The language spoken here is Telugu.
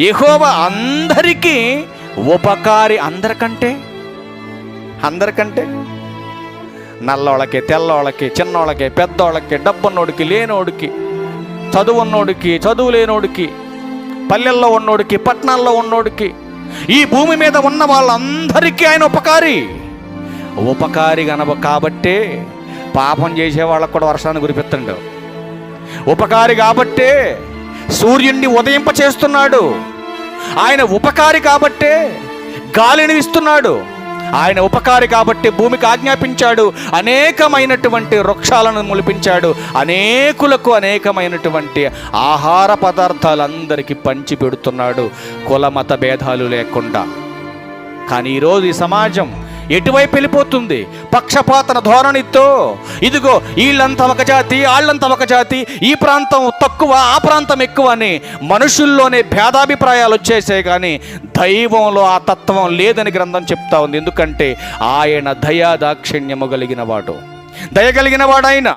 యెహోవా అందరికీ ఉపకారి అందరికంటే? అందరికంటే? నల్లోళ్ళకి తెల్లోళ్ళకి చిన్నోళ్ళకి పెద్దోళ్ళకి డబ్బున్నోడికి లేనోడికి చదువున్నోడికి చదువు లేనోడికి పల్లెల్లో ఉన్నోడికి పట్టణాల్లో ఉన్నోడికి ఈ భూమి మీద ఉన్న వాళ్ళందరికీ ఆయన ఉపకారి. ఉపకారి కనబ కాబట్టే పాపం చేసే వాళ్ళకు కూడా వర్షాన్ని కురిపిస్తుండవు ఉపకారి కాబట్టే సూర్యుణ్ణి ఉదయింప చేస్తున్నాడు ఆయన ఉపకారి కాబట్టే గాలిని ఇస్తున్నాడు. ఆయన ఉపకారి కాబట్టి భూమికి ఆజ్ఞాపించాడు. అనేకమైనటువంటి వృక్షాలను ములిపించాడు. అనేకులకు అనేకమైనటువంటి ఆహార పదార్థాలు అందరికీ పంచి పెడుతున్నాడు. కుల మత భేదాలు లేకుండా. కానీ ఈరోజు ఈ సమాజం ఎటువైపు వెళ్ళిపోతుంది? పక్షపాతన ధోరణితో. ఇదిగో వీళ్ళంతా ఒక జాతి వాళ్ళంతా ఒక జాతి ఈ ప్రాంతం తక్కువ ఆ ప్రాంతం ఎక్కువ అని మనుషుల్లోనే భేదాభిప్రాయాలు వచ్చేసాయి కానీ దైవంలో ఆ తత్వం లేదని గ్రంథం చెప్తా ఉంది. ఎందుకంటే ఆయన దయా దాక్షిణ్యము కలిగిన వాడు. దయ కలిగిన వాడు ఆయన